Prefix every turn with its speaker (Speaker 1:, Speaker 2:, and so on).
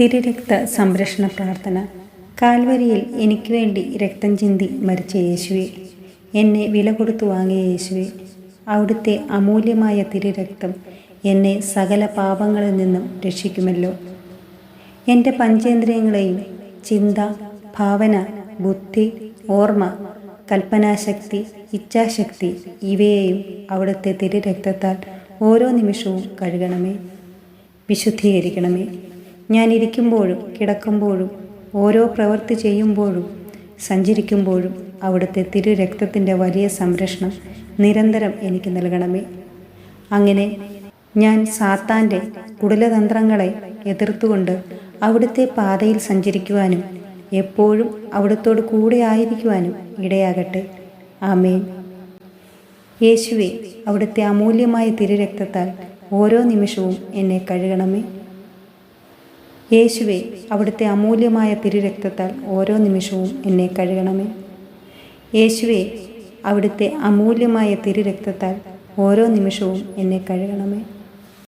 Speaker 1: തിരുരക്ത സംരക്ഷണ പ്രാർത്ഥന. കാൽവരിയിൽ എനിക്ക് വേണ്ടി രക്തം ചിന്തി മരിച്ച യേശുവെ. എന്നെ വില കൊടുത്തു വാങ്ങിയ യേശുവെ. അവിടുത്തെ അമൂല്യമായ തിരുരക്തം എന്നെ സകല പാപങ്ങളിൽ നിന്നും രക്ഷിക്കുമല്ലോ. എന്റെ പഞ്ചേന്ദ്രിയങ്ങളെയും ചിന്ത ഭാവന ബുദ്ധി ഓർമ്മ കൽപ്പനാശക്തി ഇച്ഛാശക്തി ഇവയെയും അവിടുത്തെ തിരുരക്തത്താൽ ഓരോ നിമിഷവും കഴുകണമേ. വിശുദ്ധീകരിക്കണമേ. ഞാൻ ഇരിക്കുമ്പോഴും കിടക്കുമ്പോഴും ഓരോ പ്രവൃത്തി ചെയ്യുമ്പോഴും സഞ്ചരിക്കുമ്പോഴും അവിടുത്തെ തിരുരക്തത്തിന്റെ വലിയ സംരക്ഷണം നിരന്തരം എനിക്ക് നൽകണമേ. അങ്ങനെ ഞാൻ സാത്താന്റെ കുടലതന്ത്രങ്ങളെ എതിർത്തുകൊണ്ട് അവിടുത്തെ പാതയിൽ സഞ്ചരിക്കുവാനും എപ്പോഴും അവിടുത്തോട് കൂടെ ആയിരിക്കുവാനും ഇടയാകട്ടെ. ആമേൻ. യേശുവെ അവിടുത്തെ അമൂല്യമായ തിരുരക്തത്താൽ ഓരോ നിമിഷവും എന്നെ കഴുകണമേ. യേശുവെ അവിടുത്തെ അമൂല്യമായ തിരുരക്തത്താൽ ഓരോ നിമിഷവും എന്നെ കഴുകണമേ. യേശുവെ അവിടുത്തെ അമൂല്യമായ തിരുരക്തത്താൽ ഓരോ നിമിഷവും എന്നെ കഴുകണമേ.